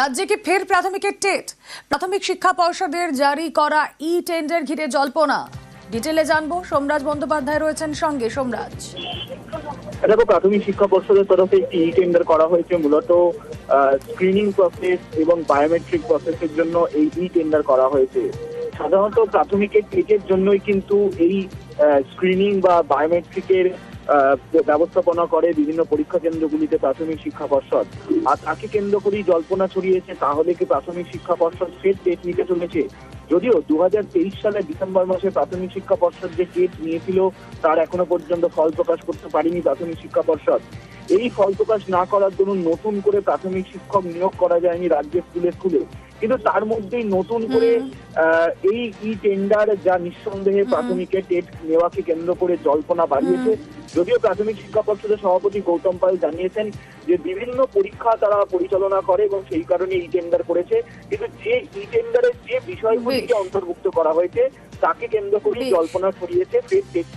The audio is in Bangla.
রাজ্যে কি ফের প্রাথমিকের টেট। প্রাথমিক শিক্ষা পর্ষদের জারি করা ই টেন্ডার ঘিরে জল্পনা। ডিটেলে জানব, সোমরাজ বন্দ্যোপাধ্যায় রয়েছেন সঙ্গে। সোমরাজ। দেখো, প্রাথমিক শিক্ষা পর্ষদের তরফে একটি ই টেন্ডার করা হয়েছে মূলত স্ক্রিনিং প্রসেস এবং বায়োমেট্রিক প্রসেসের জন্য এই ই টেন্ডার করা হয়েছে। সাধারণত প্রাথমিকের টেটের জন্যই কিন্তু এই স্ক্রিনিং বা বায়োমেট্রিকের ব্যবস্থাপনা করে বিভিন্ন পরীক্ষা কেন্দ্রগুলিতে প্রাথমিক শিক্ষা পর্ষদ। আর তাকে কেন্দ্র করেই জল্পনা ছড়িয়েছে, তাহলে কি প্রাথমিক শিক্ষা পর্ষদ ফের টেট নিতে চলেছে? যদিও দু সালে ডিসেম্বর মাসে প্রাথমিক শিক্ষা পর্ষদ যে টেট নিয়েছিল, তার এখনও পর্যন্ত ফল প্রকাশ করতে পারেনি প্রাথমিক শিক্ষা পর্ষদ। এই ফল প্রকাশ না করার জন্য নতুন করে প্রাথমিক শিক্ষক নিয়োগ করা যায়নি রাজ্যের স্কুলে স্কুলে কিন্তু তার মধ্যেই নতুন করে এই ই টেন্ডার যা নিঃসন্দেহে প্রাথমিকের টেট নেওয়াকে কেন্দ্র করে জল্পনা বাড়িয়েছে। যদিও প্রাথমিক শিক্ষা পর্ষদের সভাপতি গৌতম পাল জানিয়েছেন যে বিভিন্ন পরীক্ষা তারা পরিচালনা করে এবং সেই কারণে ই টেন্ডার করেছে। কিন্তু যে ই টেন্ডারের যে বিষয়গুলিকে অন্তর্ভুক্ত করা হয়েছে তাকে কেন্দ্র করেই বেশ। জল্পনা ছড়িয়েছে। ফের টেট